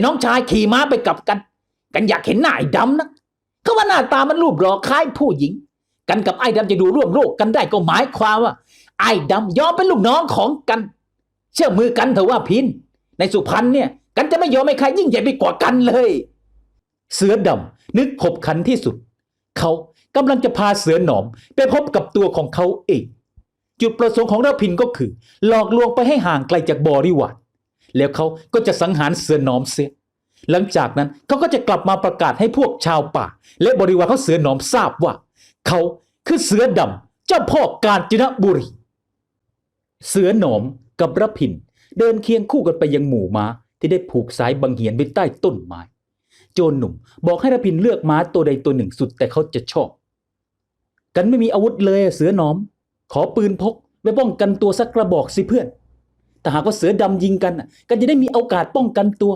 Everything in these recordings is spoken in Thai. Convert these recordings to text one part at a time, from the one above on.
ไอ้น้องชายขี่ม้าไปกับกัน กันอยากเห็นหน้าไอ้ดำนะเขาว่าหน้าตามันรูปหล่อคล้ายผู้หญิง กันกับไอ้ดำจะดูร่วมโลกกันได้ก็หมายความว่า ไอ้ดำยอมเป็นลูกน้องของกัน เชื่อมือกันเถอะว่าพิน ในสุพรรณเนี่ย กันจะไม่ยอมให้ใครยิ่งใหญ่ไปกว่ากันเลย เสือดำนึกขบขันที่สุด เขากำลังจะพาเสือหนอมไปพบกับตัวของเขาเองจุดประสงค์ของระพินก็คือ หลอกลวงไปให้ห่างไกลจากบริวาร แล้วเขาก็จะสังหารเสือหนอมเสีย หลังจากนั้นเขาก็จะกลับมาประกาศให้พวกชาวป่า และบริวารเของเสือหนอมทราบว่า เขาคือเสือดำเจ้าพ่อกาญจนบุรี เสือหนอมกับระพินเดินเคียงคู่กันไปยังหมู่ม้าที่ได้ผูกสายบังเหียนไว้ใต้ต้นไม้ โจรหนุ่มบอกให้ระพินเลือกม้าตัวใดตัวหนึ่งสุดแต่เขาจะชอบ กันไม่มีอาวุธเลยเสือหนอม ขอปืนพกไว้ป้องกันตัวสักกระบอกสิเพื่อน แต่หากว่าเสือดำยิงกันกันจะได้มีโอกาสป้องกันตัว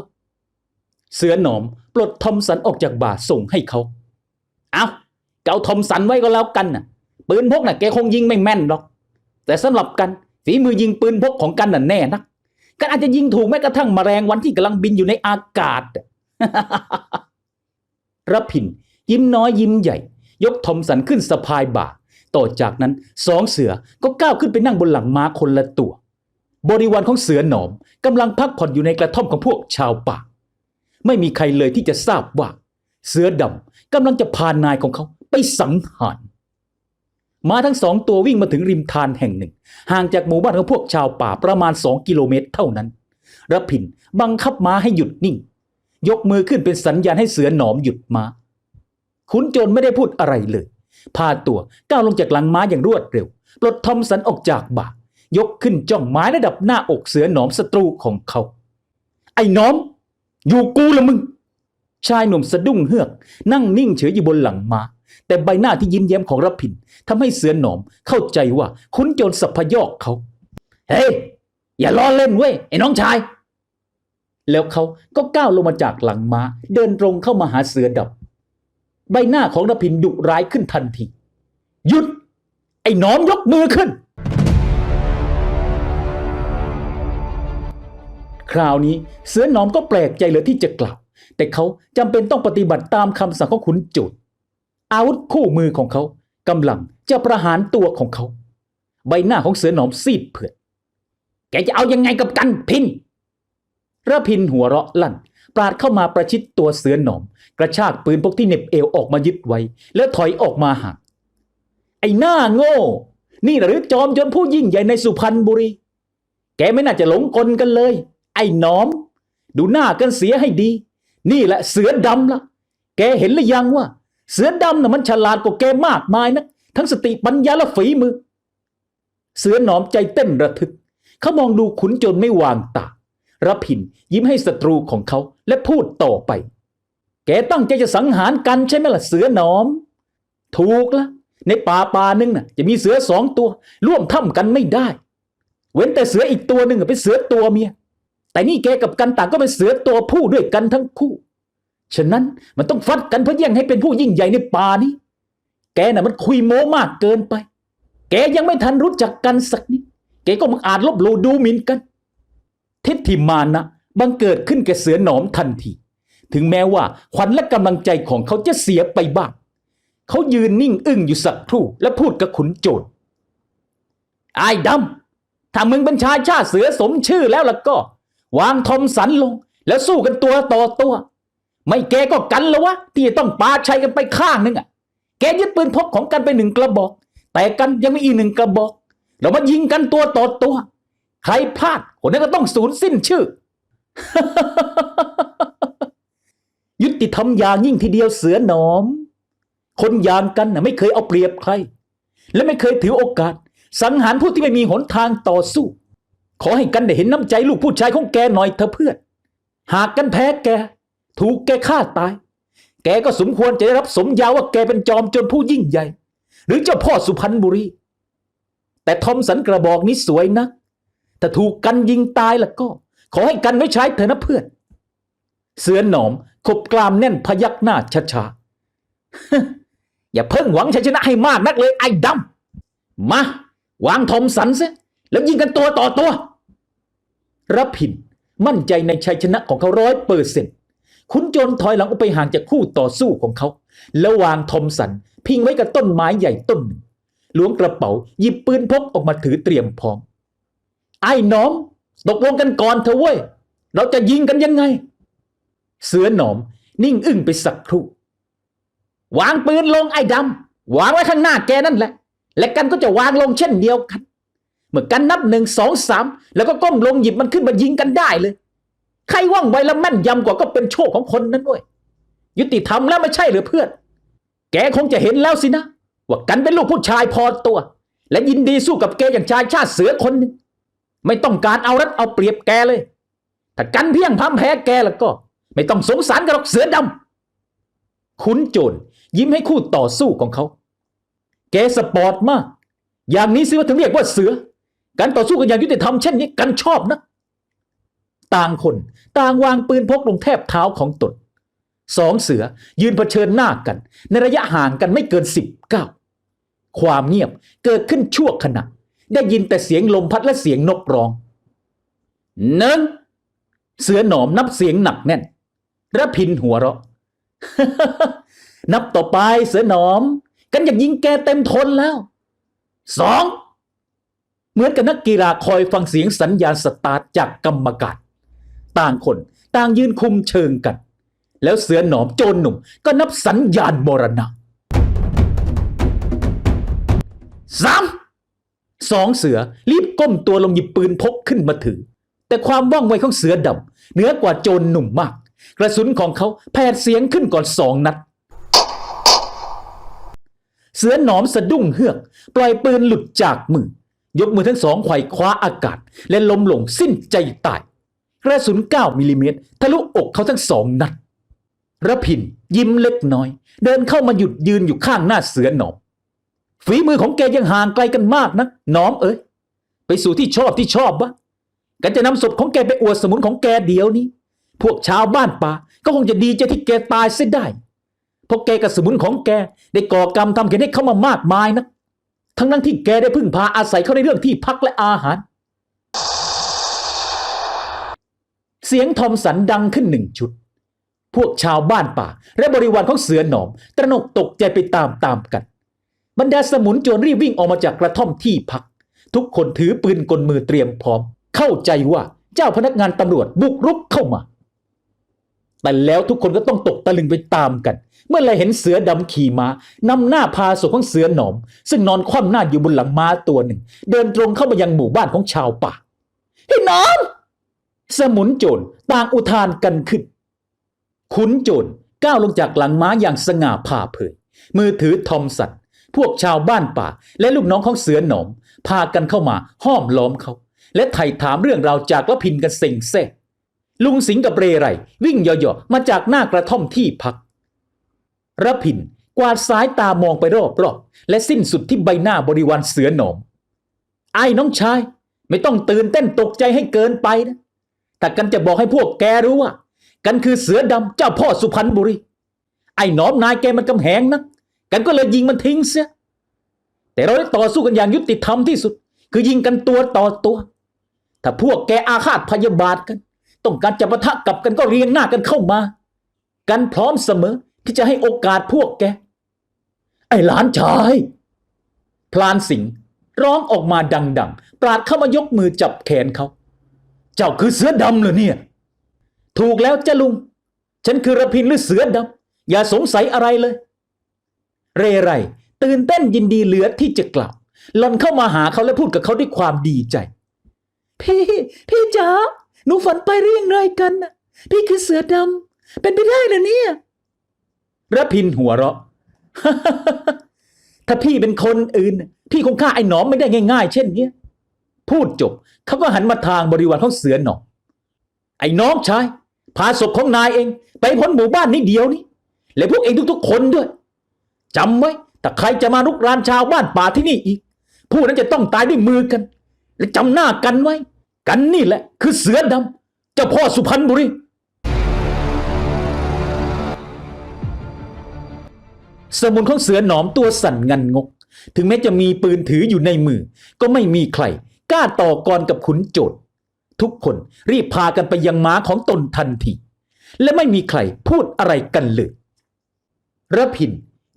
เสือหนอมปลดทอมสันออกจากบ่าส่งให้เขา เอาเกเอาทอมสันไว้ก็แล้วกันน่ะ ปืนพกน่ะแกคงยิงไม่แม่นหรอก แต่สำหรับกันฝีมือยิงปืนพกของกันน่ะแน่นัก กันอาจจะยิงถูกแม้กระทั่งมแมลงวันที่กำลังบินอยู่ในอากาศระพินยิ้มน้อยยิ้มใหญ่ ยกทอมสันขึ้นสะพายบ่า ต่อจากนั้นสองเสือก็ก้าวขึ้นไปนั่งบนหลังม้าคนละตัว บริวารของเสือหนอมกำลังพักผ่อนอยู่ในกระท่อมของพวกชาวป่า ไม่มีใครเลยที่จะทราบว่า เสือดำกำลังจะพานายของเขาไปสังหารม้าทั้งสองตัววิ่งมาถึงริมทานแห่งหนึ่ง ห่างจากหมู่บ้านของพวกชาวป่าประมาณสองกิโลเมตรเท่านั้นระพินบังคับม้าให้หยุดนิ่ง ยกมือขึ้นเป็นสัญญาณให้เสือหนอมหยุดม้าขุนโจรไม่ได้พูดอะไรเลย พาตัวก้าวลงจากหลังม้าอย่างรวดเร็ว ปลดทอมสันออกจากบ่า ยกขึ้นจ้องไม้ระดับหน้าอกเสือหนอมศัตรูของเขา ไอ้หนอม อยู่กูละมึง ชายหนุ่มสะดุ้งเฮือก นั่งนิ่งเฉยอยู่บนหลังม้าแต่ใบหน้าที่ยิ้มแย้มของรพินทำให้เสือหนอมเข้าใจว่าขุนโจรสัพพยอกเขา เฮ้ยอย่าล้อเล่นเว้ยไอ้น้องชาย แล้วเขาก็ก้าวลงมาจากหลังม้า เดินตรงเข้ามาหาเสือดำใบหน้าของรพินดุร้ายขึ้นทันที หยุด ไอ้หนอมยกมือขึ้น คราวนี้เสือหนอมก็แปลกใจเหลือที่จะกล่าวแต่เขาจำเป็นต้องปฏิบัติตามคำสั่งของขุนโจรอาวุธคู่มือของเขากำลังจะประหารตัวของเขา ใบหน้าของเสือหนอมซีดเผือดแกจะเอายังไงกับกันพินระพินหัวเราะลั่น ปราดเข้ามาประชิดตัวเสือหนอม กระชากปืนพกที่เน็บเอวออกมายึดไว้ แล้วถอยออกมาห่างไอ้หน้าโง่ นี่หรือจอมยนผู้ยิ่งใหญ่ในสุพรรณบุรี แกไม่น่าจะหลงกลกันเลย ไอ้หนอม ดูหน้ากันเสียให้ดี นี่แหละเสือดำละแกเห็นหรือยังว่า เสือดำน่ะมันฉลาดกว่าแกมากมายนะทั้งสติปัญญาและฝีมือ เสือหนอมใจเต้นระทึก เขามองดูขุนโจรไม่วางตาระพินยิ้มให้ศัตรูของเขาและพูดต่อไป แกตั้งใจจะสังหารกันใช่ไหมล่ะเสือหนอม ถูกละในป่าป่านึงน่ะ จะมีเสือสองตัว ร่วมถ้ำกันไม่ได้ เว้นแต่เสืออีกตัวหนึ่งเป็นเสือตัวเมีย แต่นี่แกกับกันต่างก็เป็นเสือตัวผู้ด้วยกันทั้งคู่ ฉะนั้นมันต้องฟัดกันเพื่อแย่งให้เป็นผู้ยิ่งใหญ่ในป่านี้ แกน่ะมันคุยโม้มากเกินไป แกยังไม่ทันรู้จักกันสักนิด แกก็มักอาจลบหลู่ดูหมิ่นกัน ทิฏฐิมานะบังเกิดขึ้นแกเสือหนอมทันที ถึงแม้ว่าขวัญและกำลังใจของเขาจะเสียไปบ้าง เขายืนนิ่งอึ้งอยู่สักครู่และพูดกับขุนโจรไอ้ดำถ้ามึงเป็นชายชาติเสือสมชื่อแล้วล่ะก็ วางทอมสันลง แล้วสู้กันตัวต่อตัว ไม่แกก็กันแล้ววะ ที่จะต้องปาชัยกันไปข้างนึงอะ แกยึดปืนพกของกันไปหนึ่งกระบอก แต่กันยังมีอีกหนึ่งกระบอก เรามายิงกันตัวต่อตัว ใครพลาดคนนั้นก็ต้องสูญสิ้นชื่อ ยุติธรรมอย่างยิ่งทีเดียวเสือหนอม คนอย่างกันน่ะไม่เคยเอาเปรียบใคร และไม่เคยถือโอกาส สังหารผู้ที่ไม่มีหนทางต่อสู้ ขอให้กันได้เห็นน้ำใจลูกผู้ชายของแกหน่อยเถอะเพื่อน หากกันแพ้แก ถูกแกฆ่าตาย แกก็สมควรจะได้รับสมญาว่าแกเป็นจอมจรผู้ยิ่งใหญ่ หรือเจ้าพ่อสุพรรณบุรี แต่ทอมสันกระบอกนี้สวยนัก ถ้าถูกกันยิงตายล่ะก็ ขอให้กันไว้ใช้เถอะนะเพื่อน เสือหนอมขบกรามแน่นพยักหน้าช้าๆอย่าเพิ่งหวังชัยชนะให้มากนักเลยไอ้ดำมาวางทอมสันซะ แล้วยิงกันตัวต่อตัวรพินมั่นใจในชัยชนะของเขาร้อยเปอร์เซ็นต์ขุนโจรถอยหลังออกไปห่างจากคู่ต่อสู้ของเขา แล้ววางทอมสัน พิงไว้กับต้นไม้ใหญ่ต้นหนึ่งล้วงกระเป๋าหยิบปืนพกออกมาถือเตรียมพร้อม ไอ้หน้อม ตกลงกันก่อนเถอะเว้ย เราจะยิงกันยังไง เสือหนอม นิ่งอึ้งไปสักครู่ วางปืนลงไอ้ดำวางไว้ข้างหน้าแกนั่นแหละ และกันก็จะวางลงเช่นเดียวกัน เมื่อกันนับหนึ่งสองสามแล้วก็ก้มลงหยิบมันขึ้นมายิงกันได้เลย ใครว่องไวและแม่นยำกว่าก็เป็นโชคของคนนั้นเว้ยยุติธรรมแล้วไม่ใช่หรือเพื่อน แกคงจะเห็นแล้วสินะ ว่ากันเป็นลูกผู้ชายพอตัว และยินดีสู้กับแกอย่างชายชาติเสือคนหนึ่งไม่ต้องการเอารัดเอาเปรียบแกเลย ถ้ากันเพียงพำแพ้แกแล้วก็ ไม่ต้องสงสารกันหรอกเสือดำขุนโจรยิ้มให้คู่ต่อสู้ของเขา แกสปอร์ตมาก อย่างนี้สิว่าถึงเรียกว่าเสือ การต่อสู้กันอย่างยุติธรรมเช่นนี้กันชอบนะ ต่างคนต่างวางปืนพกลงแทบเท้าของตนสองเสือยืนเผชิญหน้ากัน ในระยะห่างกันไม่เกินสิบเก้าความเงียบเกิดขึ้นชั่วขณะ ได้ยินแต่เสียงลมพัดและเสียงนกร้องหนึ่งเสือหนอมนับเสียงหนักแน่นระพินหัวเราะ นับต่อไปเสือหนอม กันอยากยิงแกเต็มทนแล้วสอง เหมือนกับนักกีฬาคอยฟังเสียงสัญญาณสตาร์ทจากกรรมการต่างคนต่างยืนคุมเชิงกัน แล้วเสือหนอมโจรหนุ่มก็นับสัญญาณมรณะสามสองเสือรีบก้มตัวลงหยิบปืนพกขึ้นมาถือ แต่ความว่องไวของเสือดำเหนือกว่าโจรหนุ่มมาก กระสุนของเขาแผดเสียงขึ้นก่อนสองนัด เสือหนอมสะดุ้งเฮือก ปล่อยปืนหลุดจากมือ ยกมือทั้งสองไขว่คว้าอากาศ และล้มลงสิ้นใจตายกระสุน 9มิลลิเมตรทะลุอกเขาทั้งสองนัดระพินยิ้มเล็กน้อย เดินเข้ามาหยุดยืนอยู่ข้างหน้าเสือหนอมฝีมือของแกยังห่างไกลกันมากนะหนอมเอ้ยไปสู่ที่ชอบที่ชอบวะกันจะนำศพของแกไปอวดสมุนของแกเดี๋ยวนี้ พวกชาวบ้านป่าก็คงจะดีใจที่แกตายเสียได้เพราะแกกับสมุนของแกได้ก่อกรรมทำแกให้เข้ามามากมายนะ ทั้งนั้นที่แกได้พึ่งพาอาศัยเขาในเรื่องที่พักและอาหาร เสียงทอมสันดังขึ้นหนึ่งชุด พวกชาวบ้านป่า และบริวารของเสือหนอม ตระหนกตกใจไปตามตามๆกัน บรรดาสมุนโจรรีบวิ่งออกมาจากกระท่อมที่พัก ทุกคนถือปืนกลมือเตรียมพร้อม เข้าใจว่าเจ้าพนักงานตำรวจบุกรุกเข้ามา แต่แล้วทุกคนก็ต้องตกตะลึงไปตามกัน เมื่อไรเห็นเสือดำขี่ม้านำหน้าพาศพของเสือหนอม ซึ่งนอนคว่ำหน้าอยู่บนหลังม้าตัวหนึ่ง เดินตรงเข้ามายังหมู่บ้านของชาวป่าไอ้หนอมสมุนโจรต่างอุทานกันขึ้น ขุนโจรก้าวลงจากหลังม้าอย่างสง่าผ่าเผย มือถือทอมสันพวกชาวบ้านป่า และลูกน้องของเสือหนอม พากันเข้ามาห้อมล้อมเขา และไถ่ถามเรื่องราวจากละพินกันเซ็งแซ่ ลุงสิงกับเรไร วิ่งเหย่อๆมาจากหน้ากระท่อมที่พักระพินกวาดสายตามองไปรอบๆและสิ้นสุดที่ใบหน้าบริวารเสือหนอมไอ้น้องชาย ไม่ต้องตื่นเต้นตกใจให้เกินไปนะแต่กันจะบอกให้พวกแกรู้ว่า กันคือเสือดำเจ้าพ่อสุพรรณบุรี ไอ้หนอมนายแกมันกำแหงนะกันก็เลยยิงมันทิ้งเสีย แต่เราได้ต่อสู้กันอย่างยุติธรรมที่สุด คือยิงกันตัวต่อตัว ถ้าพวกแกอาฆาตพยาบาทกัน ต้องการจะปะทะกับกันก็เรียงหน้ากันเข้ามา กันพร้อมเสมอที่จะให้โอกาสพวกแก ไอ้หลานชาย พลานสิงห์ร้องออกมาดัง ๆ ปราดเข้ามายกมือจับแขนเขา เจ้าคือเสือดำเหรอเนี่ย ถูกแล้วจ้ะลุง ฉันคือระพินหรือเสือดำ อย่าสงสัยอะไรเลย เรไรตื่นเต้นยินดีเหลือที่จะกล่าวหล่อนเข้ามาหาเขาและพูดกับเขาด้วยความดีใจ พี่ พี่จ๋า หนูฝันไปเรียงไรกันน่ะ พี่คือเสือดำเป็นไปได้เหรอเนี่ยระพินหัวเราะ ถ้าพี่เป็นคนอื่น พี่คงฆ่าไอ้หนอมไม่ได้ง่าย ๆ เช่นเนี้ยพูดจบเขาก็หันมาทางบริวารของเสือหนอมไอ้น้องชายพาศพของนายเอง ไปพ้นหมู่บ้านนี้เดียวนี้และพวกเองทุกๆคนด้วยจำไว้แต่ใครจะมาลุกรานชาวบ้านป่าที่นี่อีก ผู้นั้นจะต้องตายด้วยมือกัน และจำหน้ากันไว้ กันนี่แหละ คือเสือดำเจ้าพ่อสุพรรณบุรีสมุนของเสือหนอมตัวสั่นงันงก ถึงแม้จะมีปืนถืออยู่ในมือ ก็ไม่มีใคร กล้าต่อกรกับขุนโจรทุกคนรีบพากันไปยังม้าของตนทันที และไม่มีใครพูดอะไรกันเลยระพิน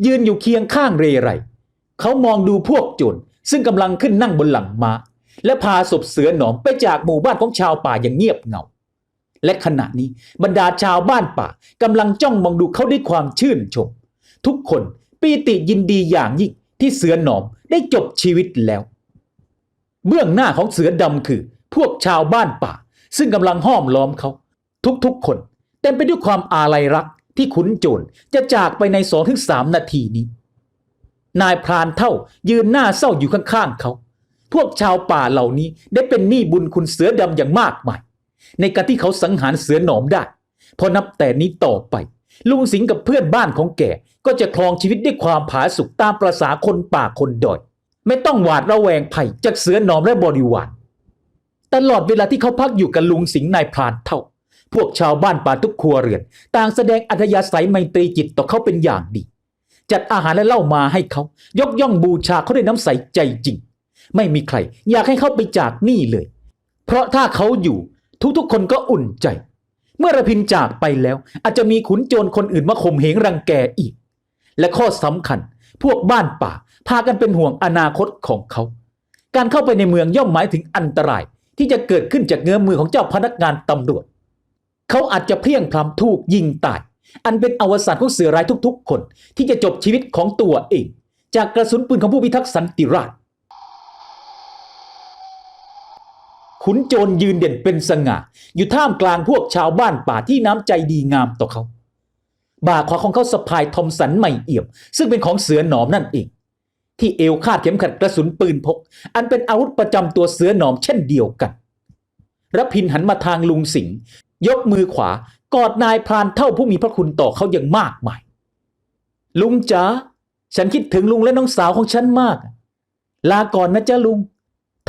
ยืนอยู่เคียงข้างเรไร เขามองดูพวกโจรซึ่งกำลังขึ้นนั่งบนหลังม้า และพาศพเสือหนอมไปจากหมู่บ้านของชาวป่าอย่างเงียบเงา และขณะนี้บรรดาชาวบ้านป่ากำลังจ้องมองดูเขาด้วยความชื่นชม ทุกคนปีติยินดีอย่างยิ่งที่เสือหนอมได้จบชีวิตแล้ว เบื้องหน้าของเสือดำคือพวกชาวบ้านป่า ซึ่งกำลังห้อมล้อมเขา ทุกๆ คนเต็มไปด้วยความอาลัยรักที่ขุนโจรจะจากไปในสองถึงสามนาทีนี้ นายพรานเท่ายืนหน้าเศร้าอยู่ข้างๆเขา พวกชาวป่าเหล่านี้ได้เป็นหนี้บุญคุณเสือดำอย่างมากมาย ในการที่เขาสังหารเสือหนอมได้พราะนับแต่นี้ต่อไป ลุงสิงกับเพื่อนบ้านของแกก็จะครองชีวิตด้วยความผาสุกตามประษาคนป่าคนดอย ไม่ต้องหวาดระแวงภัยจากเสือหนอมและบริวารตลอดเวลาที่เขาพักอยู่กับลุงสิงนายพรานเท่า พวกชาวบ้านป่าทุกครัวเรือน ต่างแสดงอัธยาศัยไมตรีจิตต่อเขาเป็นอย่างดี จัดอาหารและเหล้ามาให้เขายกย่องบูชาเขาด้วยน้ำใสใจจริง ไม่มีใคร อยากให้เขาไปจากนี่เลย เพราะถ้าเขาอยู่ทุกๆคนก็อุ่นใจ เมื่อระพินจากไปแล้ว อาจจะมีขุนโจรคนอื่นมาข่มเหงรังแกอีก และข้อสำคัญ พวกบ้านป่า พากันเป็นห่วงอนาคตของเขา การเข้าไปในเมืองย่อมหมายถึงอันตรายที่จะเกิดขึ้นจากเงื้อมือของเจ้าพนักงานตำรวจ เขาอาจจะเพียงพล้ำถูกยิงตาย อันเป็นอวสานของเสือร้ายทุกๆ คน ที่จะจบชีวิตของตัวเอง จากกระสุนปืนของผู้พิทักษ์สันติราษฎร์ ขุนโจรยืนเด่นเป็นสง่าอยู่ท่ามกลางพวกชาวบ้านป่าที่น้ำใจดีงามต่อเขา บ่าขวาของเขาสะพายทอมสันไม่เอี่ยม ซึ่งเป็นของเสือหนอมนั่นเอง ที่เอวคาดเข็มขัดกระสุนปืนพก อันเป็นอาวุธประจำตัวเสือหนอมเช่นเดียวกันรพินหันมาทางลุงสิงห์ยกมือขวากอดนายพรานเท่าผู้มีพระคุณต่อเขาอย่างมากมาย ลุงจ๋าฉันคิดถึงลุงและน้องสาวของฉันมาก ลาก่อนนะจ๊ะลุง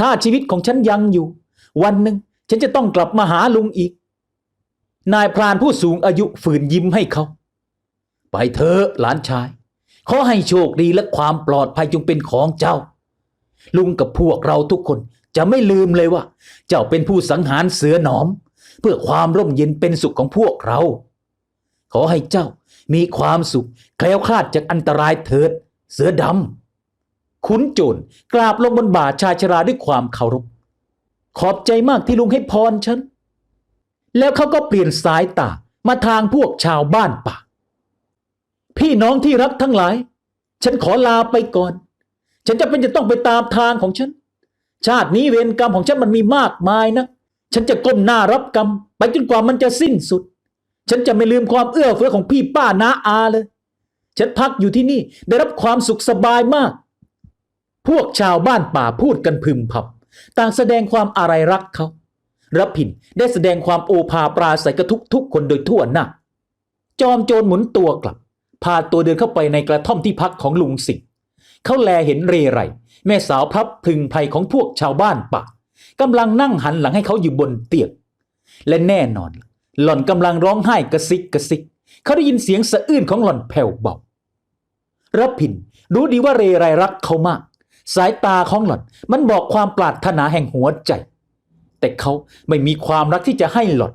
ถ้าชีวิตของฉันยังอยู่ วันหนึ่งฉันจะต้องกลับมาหาลุงอีก นายพรานผู้สูงอายุฝืนยิ้มให้เขา ไปเถอะหลานชาย ขอให้โชคดีและความปลอดภัยจงเป็นของเจ้า ลุงกับพวกเราทุกคนจะไม่ลืมเลยว่า เจ้าเป็นผู้สังหารเสือหนอม เพื่อความร่มเย็นเป็นสุขของพวกเรา ขอให้เจ้ามีความสุขแคล้วคลาดจากอันตรายเถิด เสือดำขุนโจรกราบลงบนบ่าชายชราด้วยความเคารพ ขอบใจมากที่ลุงให้พรฉัน แล้วเขาก็เปลี่ยนสายตามาทางพวกชาวบ้านป่า พี่น้องที่รักทั้งหลาย ฉันขอลาไปก่อน ฉันจะเป็นจะต้องไปตามทางของฉัน ชาตินี้เวรกรรมของฉันมันมีมากมายนะ ฉันจะก้มหน้ารับกรรม ไปจนกว่ามันจะสิ้นสุด ฉันจะไม่ลืมความเอื้อเฟื้อของพี่ป้าน้าอาเลย ฉันพักอยู่ที่นี่ได้รับความสุขสบายมาก พวกชาวบ้านป่าพูดกันพึมพำ ต่างแสดงความอาลัยรักเขารับผินได้แสดงความโอภาปราศัยกระทุกทุกคนโดยทั่วหน้าจอมโจรหมุนตัวกลับ พาตัวเดินเข้าไปในกระท่อมที่พักของลุงสิงห์เขาแลเห็นเรไร แม่สาวพลับพึงไพรของพวกชาวบ้านป่ากำลังนั่งหันหลังให้เขาอยู่บนเตียงและแน่นอน หล่อนกำลังร้องไห้กระซิกกระซิก เขาได้ยินเสียงสะอื้นของหล่อนแผ่วเบารับผินรู้ดีว่าเรไรรักเขามาก สายตาของหล่อนมันบอกความปรารถนาแห่งหัวใจ แต่เขาไม่มีความรักที่จะให้หล่อน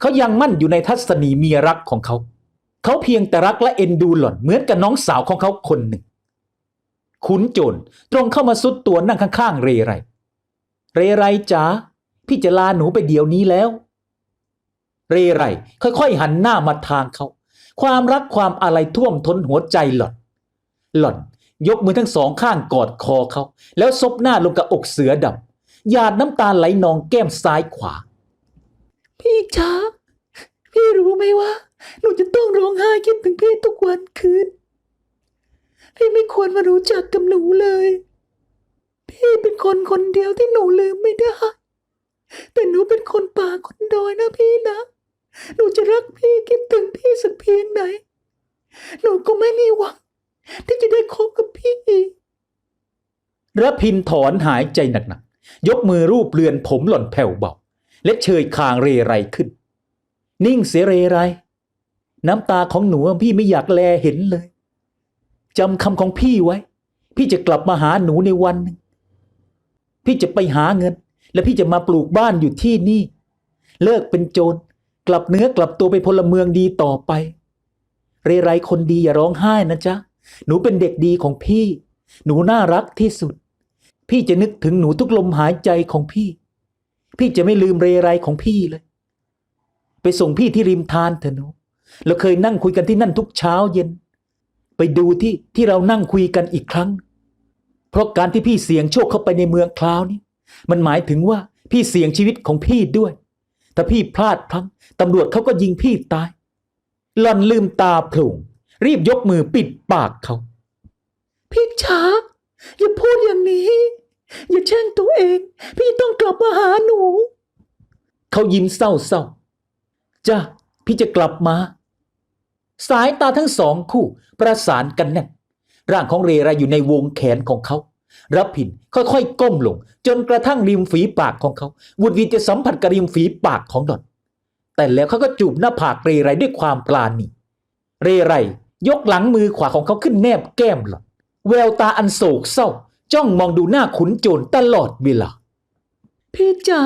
เขายังมั่นอยู่ในทัศนีเมียรักของเขา เขาเพียงแต่รักและเอ็นดูหล่อนเหมือนกับน้องสาวของเขาคนหนึ่ง ขุนโจรตรงเข้ามาซุดตัวนั่งข้างๆ เรไร เรไรจ๋าพี่จะลาหนูไปเดี๋ยวนี้แล้ว เรไรค่อยๆหันหน้ามาทางเขา ความรักความอะไรท่วมท้นหัวใจหล่อน หล่อน ยกมือทั้งสองข้างกอดคอเขา แล้วซบหน้าลงกับอกเสือดำหยาดน้ำตาไหลนองแก้มซ้ายขวา พี่จ๋าพี่รู้ไหมว่า หนูจะต้องร้องไห้คิดถึงพี่ทุกวันคืน พี่ไม่ควรมารู้จักกับหนูเลย พี่เป็นคนคนเดียวที่หนูลืมไม่ได้ แต่หนูเป็นคนป่าคนดอยนะพี่นะ หนูจะรักพี่คิดถึงพี่สักเพียงไหน หนูก็ไม่มีหวัง ที่จะได้คบกับพี่ระพินถอนหายใจหนักๆ ยกมือรูปเรือนผมหล่อนแผ่วเบา และเชยคางเรไรขึ้น นิ่งเสียเรไร น้ำตาของหนูพี่ไม่อยากแลเห็นเลยจำคำของพี่ไว้ พี่จะกลับมาหาหนูในวันหนึ่งพี่จะไปหาเงิน แล้วพี่จะมาปลูกบ้านอยู่ที่นี่ เลิกเป็นโจรกลับเนื้อกลับตัวไปนพลเมืองดีต่อไป เรไรคนดีอย่าร้องไห้นะจ๊ะ หนูเป็นเด็กดีของพี่ หนูน่ารักที่สุด พี่จะนึกถึงหนูทุกลมหายใจของพี่ พี่จะไม่ลืมเรไรของพี่เลย ไปส่งพี่ที่ริมทานเถอะหนูเราเคยนั่งคุยกันที่นั่นทุกเช้าเย็น ไปดูที่ที่เรานั่งคุยกันอีกครั้ง เพราะการที่พี่เสี่ยงโชคเข้าไปในเมืองคราวนี้มันหมายถึงว่าพี่เสี่ยงชีวิตของพี่ด้วยถ้าพี่พลาดพลั้งตำรวจเขาก็ยิงพี่ตายหล่อนลืมตาโผล่ รีบยกมือปิดปากเขา พี่ช้าอย่าพูดอย่างนี้ อย่าแช่งตัวเอง พี่ต้องกลับมาหาหนู เขายิ้มเศร้าๆจ้าพี่จะกลับมา สายตาทั้งสองคู่ประสานกันแน่นร่างของเรไรอยู่ในวงแขนของเขารับผินค่อยๆ ก้มลง จนกระทั่งริมฝีปากของเขาวุดวีจะสัมผัสกับริมฝีปากของหล่อนแต่แล้วเขาก็จูบหน้าผากเรไรด้วยความปราณีเรไร ยกหลังมือขวาของเขาขึ้นแนบแก้มหล่อนแววตาอันโศกเศร้า จ้องมองดูหน้าขุนโจรตลอดเวลา พี่จ๋า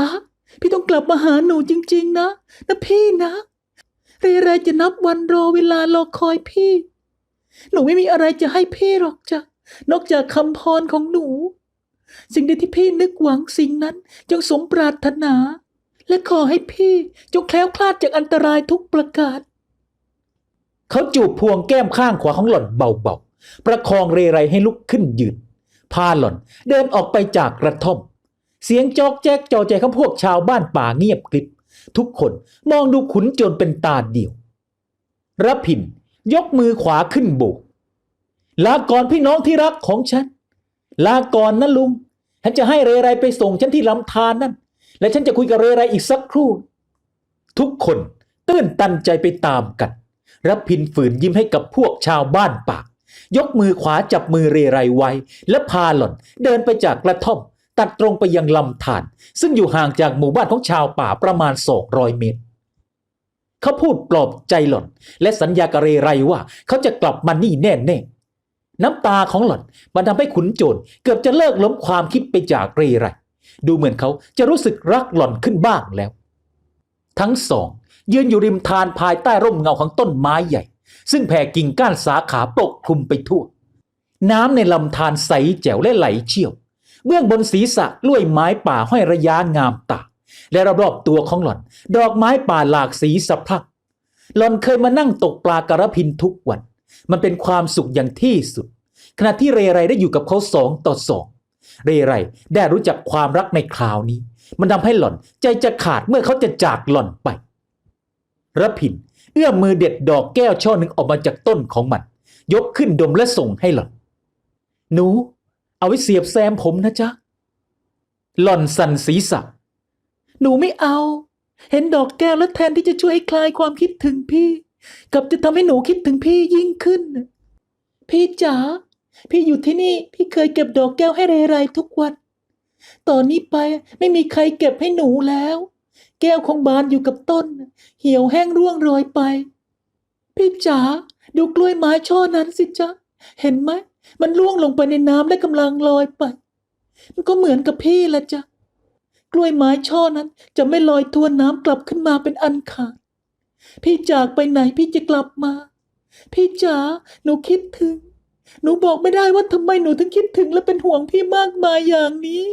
พี่ต้องกลับมาหาหนูจริง ๆ นะนะพี่นะเรไรจะนับวันรอเวลารอคอยพี่ หนูไม่มีอะไรจะให้พี่หรอกจ้ะนอกจากคำพรของหนู สิ่งใดที่พี่นึกหวังสิ่งนั้นจงสมปรารถนา และขอให้พี่จงแคล้วคลาดจากอันตรายทุกประการ เขาจูบพวงแก้มข้างขวาของหล่อนเบาๆ ประคองเรไรให้ลุกขึ้นยืน พาหล่อนเดินออกไปจากกระท่อม เสียงจอกแจ๊กจอใจของพวกชาวบ้านป่าเงียบกริบ ทุกคนมองดูขุนโจรเป็นตาเดียวรับพินยกมือขวาขึ้นโบก ลาก่อนพี่น้องที่รักของฉัน ลาก่อนนะลุง ฉันจะให้เรไรไปส่งฉันที่ลำธารนั่น และฉันจะคุยกับเรไรอีกสักครู่ ทุกคนตื้นตันใจไปตามกัน รับพินฝืนยิ้มให้กับพวกชาวบ้านป่ายกมือขวาจับมือเรไรไว้ และพาหล่อนเดินไปจากกระท่อม ตัดตรงไปยังลำธารซึ่งอยู่ห่างจากหมู่บ้านของชาวป่าประมาณ200เมตร เขาพูดปลอบใจหล่อน และสัญญากับเรไรว่าเขาจะกลับมานี่แน่ๆน้ำตาของหล่อนมันทำให้ขุนโจรเกือบจะเลิกล้มความคิดไปจากเรไร ดูเหมือนเขาจะรู้สึกรักหล่อนขึ้นบ้างแล้ว ทั้งสอง ยืนอยู่ริมทานภายใต้ร่มเงาของต้นไม้ใหญ่ ซึ่งแผ่กิ่งก้านสาขาปกคลุมไปทั่ว น้ำในลำธารใสแจ๋วและไหลเชี่ยว เบื้องบนศีรษะกล้วยไม้ป่าห้อยระยะงามตาและรอบๆตัวของหล่อน ดอกไม้ป่าหลากสีสะพรั่งหล่อนเคยมานั่งตกปลากระพินทุกวัน มันเป็นความสุขอย่างที่สุด ขณะที่เรไรได้อยู่กับเขาสองต่อสองเรไรได้รู้จักความรักในคราวนี้ มันทำให้หล่อนใจจะขาดเมื่อเขาจะจากหล่อนไป ระพิน เอื้อมมือเด็ดดอกแก้วช่อหนึ่งออกมาจากต้นของมัน ยกขึ้นดมและส่งให้หล่อน หนู เอาไว้เสียบแซมผมนะจ๊ะ หล่อนสั่นศีรษะ หนูไม่เอา เห็นดอกแก้วแล้วแทนที่จะช่วยให้คลายความคิดถึงพี่ กลับจะทำให้หนูคิดถึงพี่ยิ่งขึ้น พี่จ๋าพี่อยู่ที่นี่พี่เคยเก็บดอกแก้วให้เรไรทุกวัน ตอนนี้ไปไม่มีใครเก็บให้หนูแล้ว แก้วคงบานอยู่กับต้น เหี่ยวแห้งร่วงโรยไป พี่จ๋าดูกล้วยไม้ช่อนั้นสิจ๊ะ เห็นไหม มันล่วงลงไปในน้ำและกำลังลอยไป มันก็เหมือนกับพี่ละจ๊ะ กล้วยไม้ช่อนั้นจะไม่ลอยทวนน้ำกลับขึ้นมาเป็นอันขาด พี่จากไปไหนพี่จะกลับมา พี่จ๋าหนูคิดถึง หนูบอกไม่ได้ว่าทำไมหนูถึงคิดถึงและเป็นห่วงพี่มากมายอย่างนี้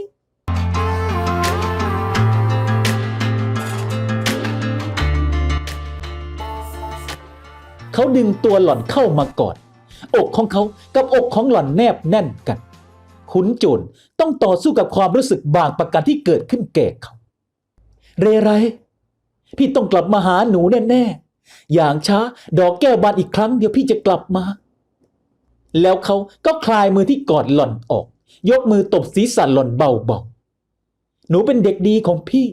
เขาดึงตัวหล่อนเข้ามากอดอกของเขากับอกของหล่อนแนบแน่นกัน ขุนโจรต้องต่อสู้กับความรู้สึกบางประการที่เกิดขึ้นแก่เขา เรไร พี่ต้องกลับมาหาหนูแน่ๆ อย่างช้าดอกแก้วบานอีกครั้งเดียวพี่จะกลับมา แล้วเขาก็คลายมือที่กอดหล่อนออก ยกมือตบศีรษะหล่อนเบาๆหนูเป็นเด็กดีของพี่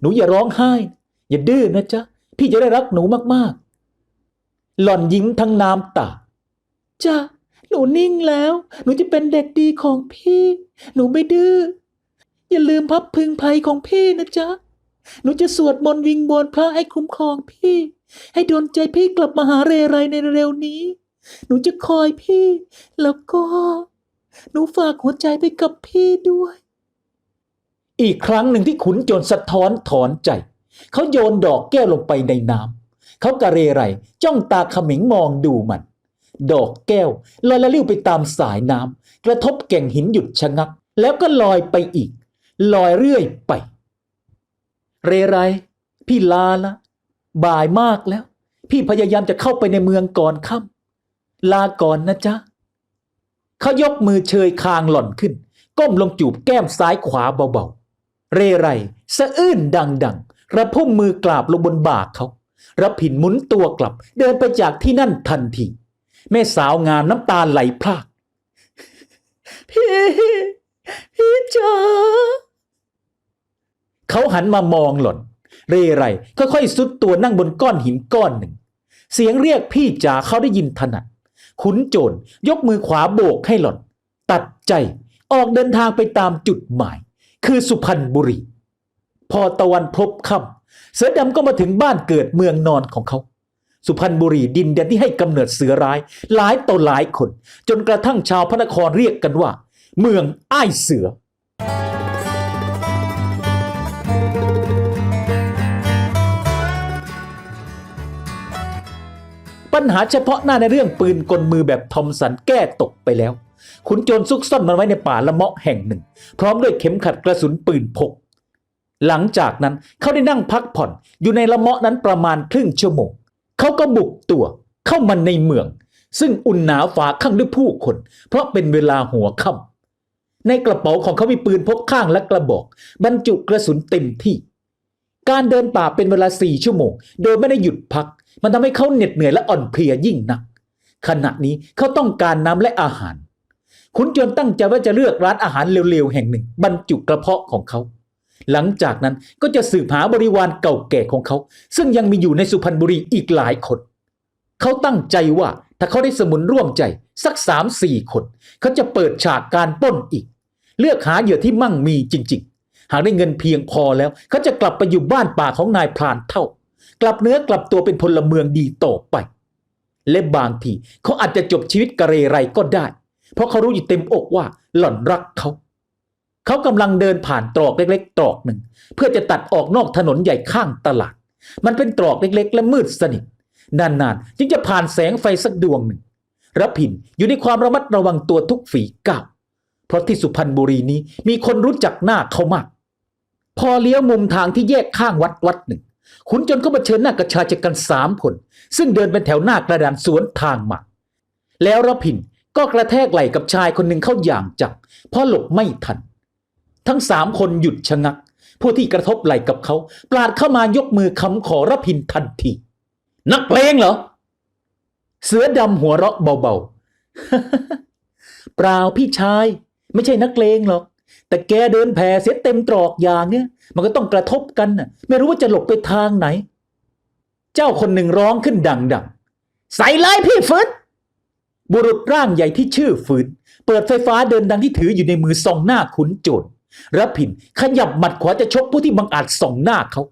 หนูอย่าร้องไห้ อย่าดื้อนะจ๊ะ พี่จะได้รักหนูมากๆ หล่อนยิ้มทั้งน้ำตาจ้ะหนูนิ่งแล้ว หนูจะเป็นเด็กดีของพี่ หนูไม่ดื้อ อย่าลืมพับพึงภัยของพี่นะจ๊ะ หนูจะสวดมนต์วิงบนพระให้คุ้มครองพี่ ให้ดลใจพี่กลับมาหาเรไรในเร็วนี้ หนูจะคอยพี่ แล้วก็ หนูฝากหัวใจไปกับพี่ด้วย อีกครั้งหนึ่งที่ขุนโจรสะท้อนถอนใจ เขาโยนดอกแก้วลงไปในน้ำ เขากระเรไรจ้องตาขมิงมองดูมัน ดอกแก้วลอยละลิ้วไปตามสายน้ำกระทบแก่งหินหยุดชะงัก แล้วก็ลอยไปอีก ลอยเรื่อยไป เรไรพี่ลาละ บ่ายมากแล้ว พี่พยายามจะเข้าไปในเมืองก่อนค่ำลาก่อนนะจ๊ะเขายกมือเชยคางหล่อนขึ้น ก้มลงจูบแก้มซ้ายขวาเบาๆ เรไรสะอื้นดังๆระพุ่มมือกราบลงบนบ่าเขา ระผินหมุนตัวกลับ เดินไปจากที่นั่นทันที แม่สาวงามน้ำตาไหลพราก พี่พี่จ๋าเขาหันมามองหล่อนเรไรค่อยๆซุดตัวนั่งบนก้อนหินก้อนหนึ่ง เสียงเรียกพี่จ๋าเขาได้ยินถนัดขุนโจรยกมือขวาโบกให้หล่อนตัดใจออกเดินทางไปตามจุดหมาย คือสุพรรณบุรี พอตะวันพบค่ำเสือดำก็มาถึงบ้านเกิดเมืองนอนของเขา สุพรรณบุรีดินแดนที่ให้กำเนิดเสือร้าย หลายต่อหลายคน จนกระทั่งชาวพระนครเรียกกันว่า เมืองอ้ายเสือปัญหาเฉพาะหน้าในเรื่องปืนกลมือแบบทอมสันแก้ตกไปแล้ว ขุนโจรซุกซ่อนมันไว้ในป่าละเมาะแห่งหนึ่ง พร้อมด้วยเข็มขัดกระสุนปืนพก หลังจากนั้นเขาได้นั่งพักผ่อนอยู่ในละเมาะนั้นประมาณครึ่งชั่วโมงเขาก็บุกตัวเข้ามาในเมือง ซึ่งอุ่นหนาฝาข้างด้วยผู้คน เพราะเป็นเวลาหัวค่ำในกระเป๋าของเขามีปืนพกข้างและกระบอก บรรจุกระสุนเต็มที่ การเดินป่าเป็นเวลาสี่ชั่วโมง โดยไม่ได้หยุดพัก มันทำให้เขาเหน็ดเหนื่อยและอ่อนเพลียยิ่งนัก ขณะนี้เขาต้องการน้ำและอาหารขุนโจรตั้งใจว่าจะเลือกร้านอาหารเร็วๆแห่งหนึ่ง บรรจุกระเพาะของเขา หลังจากนั้นก็จะสืบหาบริวารเก่าแก่ของเขา ซึ่งยังมีอยู่ในสุพรรณบุรีอีกหลายคน เขาตั้งใจว่าถ้าเขาได้สมุนร่วมใจสักสามสี่คน เขาจะเปิดฉากการป้นอีก เลือกหาเหยื่อที่มั่งมีจริง ๆ หากได้เงินเพียงพอแล้ว เขาจะกลับไปอยู่บ้านป่าของนายพรานเท่า กลับเนื้อกลับตัวเป็นพลเมืองดีต่อไป และบางทีเขาอาจจะจบชีวิตกระเรไรก็ได้ เพราะเขารู้อยู่เต็มอกว่าหล่อนรักเขา เขากำลังเดินผ่านตรอกเล็กๆ ตรอกหนึ่ง เพื่อจะตัดออกนอกถนนใหญ่ข้างตลาด มันเป็นตรอกเล็กๆ และมืดสนิทนานๆ จึงจะผ่านแสงไฟสักดวงหนึ่งรับผินอยู่ในความระมัดระวังตัวทุกฝีก้าวเพราะที่สุพรรณบุรีนี้มีคนรู้จักหน้าเขามาก พอเลี้ยวมุมทางที่แยกข้างวัดวัดหนึ่ง ขุนจนก็มาเชิญหน้ากับชายชะกันสามคน ซึ่งเดินเป็นแถวหน้ากระดานสวนทางมา แล้วรพินก็กระแทกไหล่กับชายคนหนึ่งเข้าอย่างจังเพราะหลบไม่ทัน ทั้งสามคนหยุดชะงัก ผู้ที่กระทบไหล่กับเขา ปราดเข้ามายกมือคำขอรพินทันที นักเพลงเหรอ เสือดำหัวเราะเบาๆ เปล่าพี่ชาย ไม่ใช่นักเลงหรอก แต่แกเดินแผ่เสียเต็มตรอกอย่างเนี้ยมันก็ต้องกระทบกันน่ะ ไม่รู้ว่าจะหลบไปทางไหน เจ้าคนหนึ่งร้องขึ้นดังๆ ใส่เลยพี่ฝืนบุรุษร่างใหญ่ที่ชื่อฝืน เปิดไฟฟ้าเดินดังที่ถืออยู่ในมือส่องหน้าขุนโจร รับผินขยับหมัดขวาจะชกผู้ที่บังอาจส่องหน้าเขา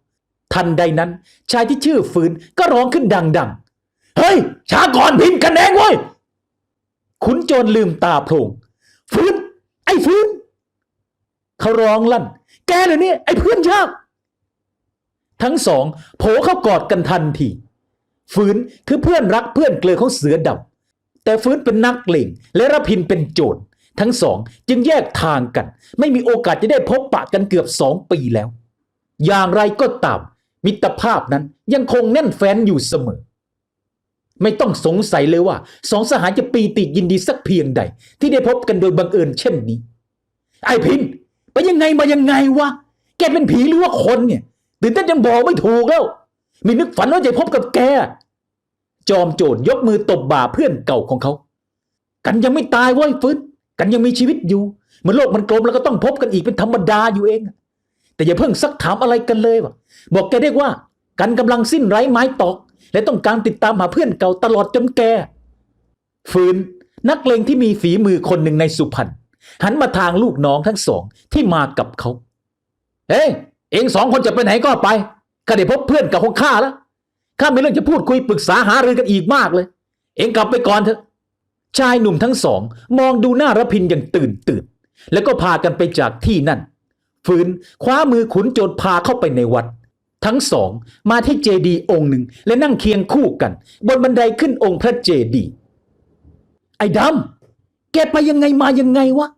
ทันใดนั้น ชายที่ชื่อฝืนก็ร้องขึ้นดังๆ เฮ้ย ช้าก่อนพินกันแดงเว้ยขุนโจรลืมตาโพลงฝืนไอ้ฝืนเขาร้องลั่น แกเหรอเนี่ยไอ้เพื่อนชาติทั้งสองโผลเข้ากอดกันทันทีฝืนคือเพื่อนรักเพื่อนเกลือของเสือดำแต่ฟื้นเป็นนักเลงและรพินเป็นโจร ทั้งสองจึงแยกทางกัน ไม่มีโอกาสจะได้พบปะกันเกือบสองปีแล้ว อย่างไรก็ตาม มิตรภาพนั้นยังคงแน่นแฟ้นอยู่เสมอ ไม่ต้องสงสัยเลยว่าสองสหายจะปีติยินดีสักเพียงใด ที่ได้พบกันโดยบังเอิญเช่นนี้ ไอพินไปยังไงมายังไงวะแกเป็นผีหรือว่าคนเนี่ยตื่นเต้นจนบอกไม่ถูกแล้วมีนึกฝันว่าจะพบกับแก จอมโจรยกมือตบบ่าเพื่อนเก่าของเขา กันยังไม่ตายว้ยฟื้น กันยังมีชีวิตอยู่เหมื่อโลกมันกลมแล้วก็ต้องพบกันอีกเป็นธรรมดาอยู่เอง แต่อย่าเพิ่งซักถามอะไรกันเลยวะบอกแกได้ว่า กันกำลังสิ้นไร้ไม้ตอก และต้องการติดตามหาเพื่อนเก่าตลอดจนแกฟื้นนักเลงที่มีฝีมือคนหนึ่งในสุพรรณหันมาทางลูกน้องทั้งสองที่มากับเขาเฮ้ยเองสองคนจะไปไหนก็ไปข้าได้พบเพื่อนกับของข้าแล้วข้ามีเรื่องจะพูดคุยปรึกษาหารือกันอีกมากเลย เองกลับไปก่อนเถอะ ชายหนุ่มทั้งสอง มองดูหน้ารพินอย่างตื่นตื่น แล้วก็พากันไปจากที่นั่นฝืนคว้ามือขุนโจรพาเข้าไปในวัด ทั้งสอง มาที่เจดีองค์หนึ่งและนั่งเคียงคู่กัน บนบันไดขึ้นองค์พระเจดีไอ้ดำแกไปยังไงมายังไงวะ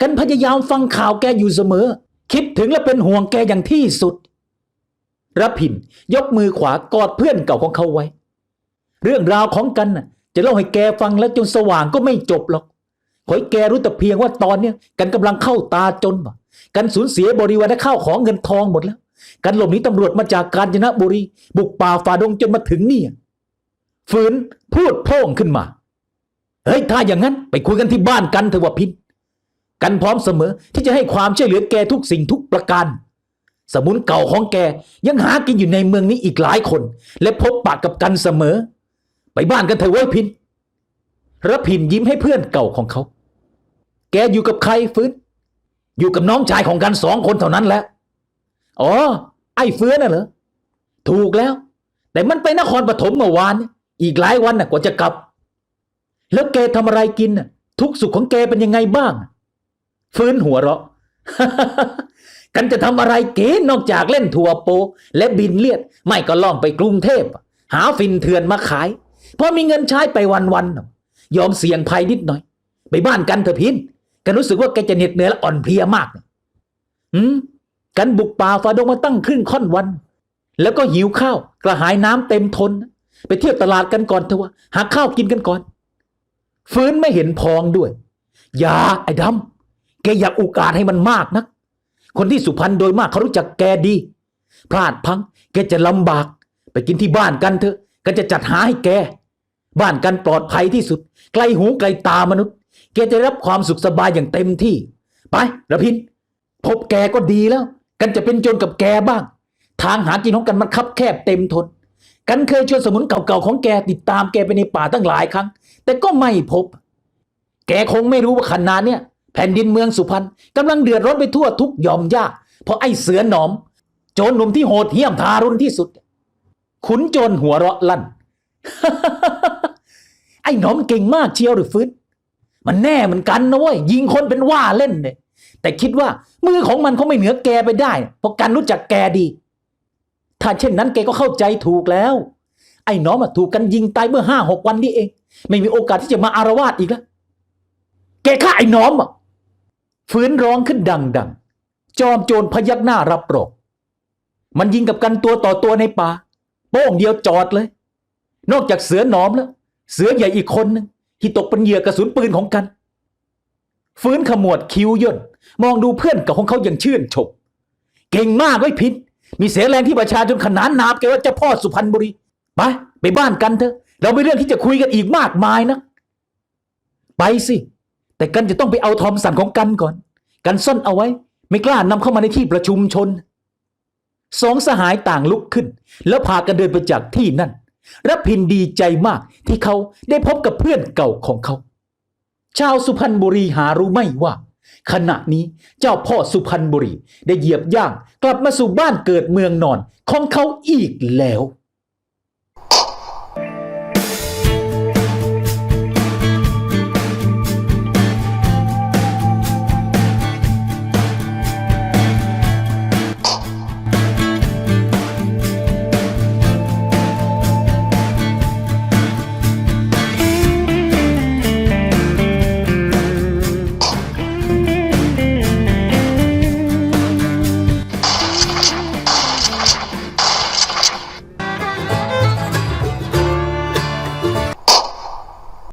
กันพยายามฟังข่าวแกอยู่เสมอ คิดถึงและเป็นห่วงแกอย่างที่สุดรพินยกมือขวากอดเพื่อนเก่าของเขาไว้ เรื่องราวของกันน่ะ จะเล่าให้แกฟังแล้วจนสว่างก็ไม่จบหรอกขอให้แกรู้แต่เพียงว่าตอนเนี้ยกันกำลังเข้าตาจนว่ะกันสูญเสียบริวารและข้าวของเงินทองหมดแล้ว กันหลบหนีตำรวจมาจากกาญจนบุรี บุกป่าฝ่าดงจนมาถึงนี่ฝืนพูดโพร่งขึ้นมา เฮ้ยถ้าอย่างนั้น ไปคุยกันที่บ้านกันเถอะว่าพินกันพร้อมเสมอที่จะให้ความช่วยเหลือแกทุกสิ่งทุกประการ สมุนเก่าของแกยังหากินอยู่ในเมืองนี้อีกหลายคน และพบปะกับกันเสมอ ไปบ้านกันเถอะเว้ยพินระพินยิ้มให้เพื่อนเก่าของเขา แกอยู่กับใครฟื้น อยู่กับน้องชายของกันสองคนเท่านั้นแหละ อ๋อ ไอ้เฟื้อน่ะเหรอ ถูกแล้ว แต่มันไปนครปฐมเมื่อวานนี่อีกหลายวันน่ะกว่าจะกลับ แล้วแกทำอะไรกินน่ะ ทุกสุขของแกเป็นยังไงบ้าง ฟื้นหัวเราะ กันจะทำอะไรเก๋นอกจากเล่นถั่วโป และบินเลียด ไม่ก็ล่องไปกรุงเทพ หาฟินเถื่อนมาขาย พอมีเงินใช้ไปวันๆน่ะยอมเสี่ยงภัยนิดหน่อย ไปบ้านกันเถอะพินกันรู้สึกว่าแกจะเหน็ดเหนื่อยและอ่อนเพลียมากนะหืมกันบุกป่าฝ่าดงมาตั้งครึ่งค่อนวัน แล้วก็หิวข้าวกระหายน้ำเต็มทน ไปเที่ยวตลาดกันก่อนเถอะวะหาข้าวกินกันก่อน ฟื้นไม่เห็นพองด้วย อย่าไอ้ดำแกอยากอุกาสให้มันมากนัก คนที่สุพรรณโดยมากเขารู้จักแกดี พลาดพัง แกจะลำบาก ไปกินที่บ้านกันเถอะกันจะจัดหาให้แก บ้านกันปลอดภัยที่สุด ไกลหูไกลตามนุษย์ แกจะได้รับความสุขสบายอย่างเต็มที่ ไประพิน พบแกก็ดีแล้ว กันจะเป็นโจรกับแกบ้าง ทางหากินของกันมันคับแคบเต็มทน กันเคยชวนสมุนเก่าๆของแกติดตามแกไปในป่าตั้งหลายครั้ง แต่ก็ไม่พบ แกคงไม่รู้ว่าขนาดเนี่ยแผ่นดินเมืองสุพรรณกำลังเดือดร้อนไปทั่วทุกย่อมย่าเพราะไอ้เสือหนอม โจรหนุ่มที่โหดเหี้ยมทารุณที่สุด ขุนโจรหัวเราะลั่น ไอ้หนอมเก่งมากเชียวหรือฟื้น มันแน่เหมือนกันนะเว้ยยิงคนเป็นว่าเล่นเนี่ยแต่คิดว่ามือของมันเขาไม่เหนือแกไปได้ เพราะการรู้จักแกดี ถ้าเช่นนั้นแกก็เข้าใจถูกแล้ว ไอ้น้องมถูกกันยิงตายเมื่อห้าหกวันนี้เอง ไม่มีโอกาสที่จะมาอารวาสอีกแล้วแกฆ่าไอ้น้อมอะฟื้นร้องขึ้นดังๆ จอมโจรพยักหน้ารับรองมันยิงกับกันตัวต่อตัวในป่าโป้งเดียวจอดเลย นอกจากเสือหนอมแล้ว เสือใหญ่อีกคนนึงที่ตกเป็นเหยื่อกระสุนปืนของกัน ฟื้นขมวดคิ้วย่นมองดูเพื่อนกับของเขาอย่างชื่นชมเก่งมากไว้พินมีเสียแรงที่ประชาชนขนานนามแกว่าเจ้าพ่อสุพรรณบุรีไปไปบ้านกันเถอะ เรามีเรื่องที่จะคุยกันอีกมากมายนะไปสิ แต่กันจะต้องไปเอาทอมสันของกันก่อน กันซ่อนเอาไว้ ไม่กล้านำเข้ามาในที่ประชุมชนสองสหายต่างลุกขึ้น แล้วพากันเดินไปจากที่นั่น รับพินดีใจมากที่เขาได้พบกับเพื่อนเก่าของเขา ชาวสุพรรณบุรีหารู้ไม่ว่า ขณะนี้เจ้าพ่อสุพรรณบุรีได้เหยียบย่างกลับมาสู่บ้านเกิดเมืองนอนของเขาอีกแล้ว